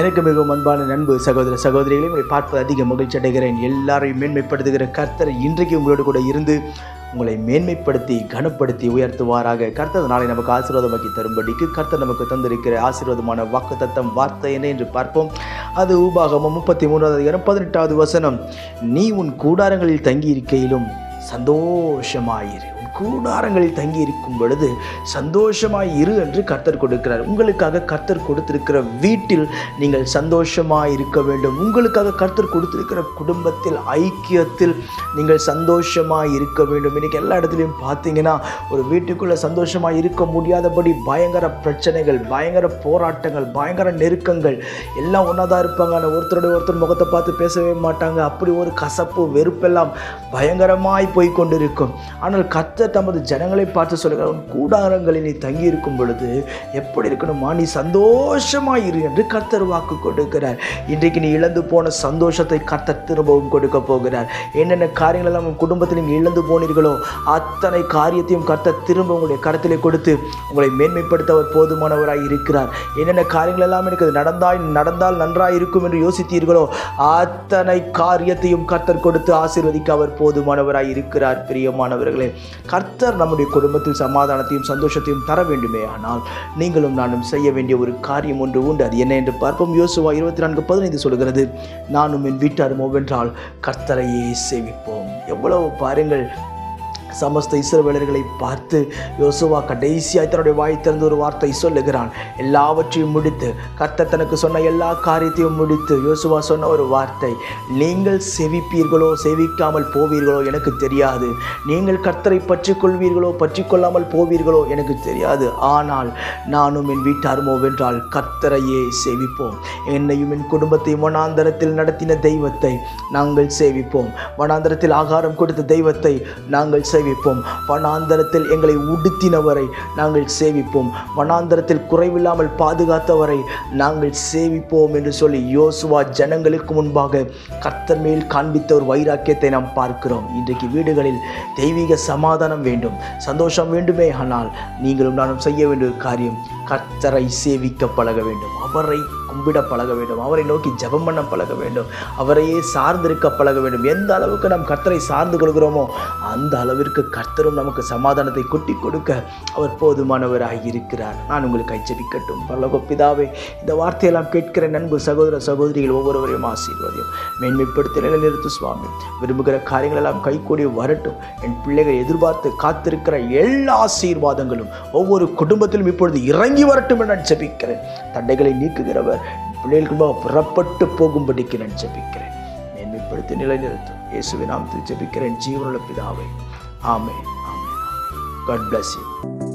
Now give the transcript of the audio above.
எனக்கு மிகவும் அன்பான நண்பு சகோதர சகோதரிகளை உங்களை பார்ப்பது அதிக மகிழ்ச்சி அடைகிறேன். எல்லாரையும் மேன்மைப்படுத்துகிற கர்த்தர் இன்றைக்கு உங்களோடு கூட இருந்து உங்களை மேன்மைப்படுத்தி கனப்படுத்தி உயர்த்துவாராக. கர்த்தர் நாளை நமக்கு ஆசீர்வாதமாக்கி தரும்படிக்கு கர்த்தர் நமக்கு தந்திருக்கிற ஆசீர்வாதமான வாக்கு தத்தம் வார்த்தை என்ன என்று பார்ப்போம். அது உபாகமும் முப்பத்தி மூன்றாவது அதிகாரம் பதினெட்டாவது வசனம். நீ உன் கூடாரங்களில் தங்கி இருக்கையிலும் சந்தோஷமாயிரு. உன் கூடாரங்களில் தங்கி இருக்கும் பொழுது சந்தோஷமாய் இரு என்று கர்த்தர் கொடுக்கிறார். உங்களுக்காக கர்த்தர் கொடுத்திருக்கிற வீட்டில் நீங்கள் சந்தோஷமாக இருக்க வேண்டும். உங்களுக்காக கர்த்தர் கொடுத்திருக்கிற குடும்பத்தில் ஐக்கியத்தில் நீங்கள் சந்தோஷமாக இருக்க வேண்டும். இன்றைக்கி எல்லா இடத்துலையும் பார்த்தீங்கன்னா ஒரு வீட்டுக்குள்ளே சந்தோஷமாக இருக்க முடியாதபடி பயங்கர பிரச்சனைகள் பயங்கர போராட்டங்கள் பயங்கர நெருக்கங்கள் எல்லாம் ஒன்றா தான் இருப்பாங்க. ஆனால் ஒருத்தருடைய ஒருத்தர் முகத்தை பார்த்து பேசவே மாட்டாங்க. அப்படி ஒரு கசப்பு வெறுப்பெல்லாம் பயங்கரமாய் போய் கொண்டிருக்கும் ஆனால் கர்த்தர் தமது ஜனங்களை பார்த்து சொல்கிறார் உன் கூடாரங்களில் நீ தங்கியிருக்கும் பொழுது எப்படி இருக்கணுமா? நீ சந்தோஷமாக இரு என்று கர்த்தர் வாக்கு கொடுக்கிறார். இன்றைக்கு நீ இழந்து போன சந்தோஷத்தை கர்த்தர் திரும்பவும் கொடுக்க போகிறார். என்னென்ன காரியங்கள் எல்லாம் உன் குடும்பத்தில் நீங்கள் இழந்து போனீர்களோ அத்தனை காரியத்தையும் கர்த்தர் திரும்ப உங்களுடைய கரத்திலே கொடுத்து உங்களை மேன்மைப்படுத்த அவர் போதுமானவராக இருக்கிறார். என்னென்ன காரியங்கள் எல்லாம் எனக்கு நடந்தால் நடந்தால் நன்றாக இருக்கும் என்று யோசித்தீர்களோ அத்தனை காரியத்தையும் கர்த்தர் கொடுத்து ஆசீர்வதிக்க அவர் போதுமானவராக இருக்கிறார். இருக்கிறார் பிரியமானவர்களே. கர்த்தர் நம்முடைய குடும்பத்தில் சமாதானத்தையும் சந்தோஷத்தையும் தர வேண்டுமே ஆனால் நீங்களும் நானும் செய்ய வேண்டிய ஒரு காரியம் ஒன்று உண்டு. அது என்ன என்று பார்ப்போம். யோசுவா இருபத்தி நான்கு பதினைந்து சொல்கிறது நானும் என் வீட்டாரும் ஒவ்வென்றால் கர்த்தரையே சேவிப்போம். எவ்வளவு பாருங்கள் சமஸ்த இஸ்ரவேலர்களை பார்த்து யோசுவா கடைசியாக தன்னுடைய வாய் திறந்து ஒரு வார்த்தை சொல்லுகிறான். எல்லாவற்றையும் முடித்து கர்த்த தனக்கு சொன்ன எல்லா காரியத்தையும் முடித்து யோசுவா சொன்ன ஒரு வார்த்தை நீங்கள் செவிப்பீர்களோ செவிக்காமல் போவீர்களோ எனக்கு தெரியாது. நீங்கள் கர்த்தரை பற்றி கொள்வீர்களோ பற்றி கொள்ளாமல் போவீர்களோ எனக்கு தெரியாது. ஆனால் நானும் என் வீட்டாருமோ வென்றால் கர்த்தரையே சேவிப்போம். என்னையும் என் குடும்பத்தையும் வனாந்தரத்தில் நடத்தின தெய்வத்தை நாங்கள் சேவிப்போம். வனாந்தரத்தில் ஆகாரம் கொடுத்த தெய்வத்தை நாங்கள் சேவிப்போம். வனாந்தரத்தில் எங்களை உடுத்தினவரை நாங்கள் சேவிப்போம். வனாந்தரத்தில் குறைவில்லாமல் பாதுகாத்தவரை நாங்கள் சேவிப்போம் என்று சொல்லி யோசுவா ஜனங்களுக்கு முன்பாக கர்த்தர் மேல் காண்பித்த ஒரு வைராக்கியத்தை நாம் பார்க்கிறோம். இன்றைக்கு வீடுகளில் தெய்வீக சமாதானம் வேண்டும். சந்தோஷம் வேண்டுமே ஆனால் நீங்களும் நானும் செய்ய வேண்டிய ஒரு காரியம் கர்த்தரை சேவிக்க பழக வேண்டும். அவரை கும்பிட பழக வேண்டும். அவரை நோக்கி ஜபம் பண்ண பழக வேண்டும். அவரையே சார்ந்திருக்க பழக வேண்டும். எந்த அளவுக்கு நாம் கர்த்தரை சார்ந்து கொள்கிறோமோ அந்த அளவிற்கு கர்த்தரும் நமக்கு சமாதானத்தை கொட்டி கொடுக்க அவர் போதுமானவராக இருக்கிறார். நான் உங்களுக்கு ஐச்சபிக்கட்டும். பரலோக பிதாவே இந்த வார்த்தையெல்லாம் கேட்கிற நண்பு சகோதர சகோதரிகள் ஒவ்வொருவரையும் ஆசீர்வாதம் மேன்மைப்படுத்தி நிலைநிறுத்து சுவாமி. விரும்புகிற காரியங்களெல்லாம் கைகூடி வரட்டும். என் பிள்ளைகள் எதிர்பார்த்து காத்திருக்கிற எல்லா ஆசீர்வாதங்களும் ஒவ்வொரு குடும்பத்திலும் இப்பொழுது இறங்கி வரட்டும் என நான் ஜெபிக்கிறேன். தண்டைகளை நீக்குகிறவர் பிள்ளைகளுக்குமா புறப்பட்டு போகும்படிக்கு நான் ஜெபிக்கிறேன். மேன்மைப்படுத்தி நிலைநிறுத்தும். இயேசுவின் நாமத்தில் ஜெபிக்கிறேன் ஜீவனுள்ள பிதாவை. ஆமே ஆமே காட் பிளஸ் யூ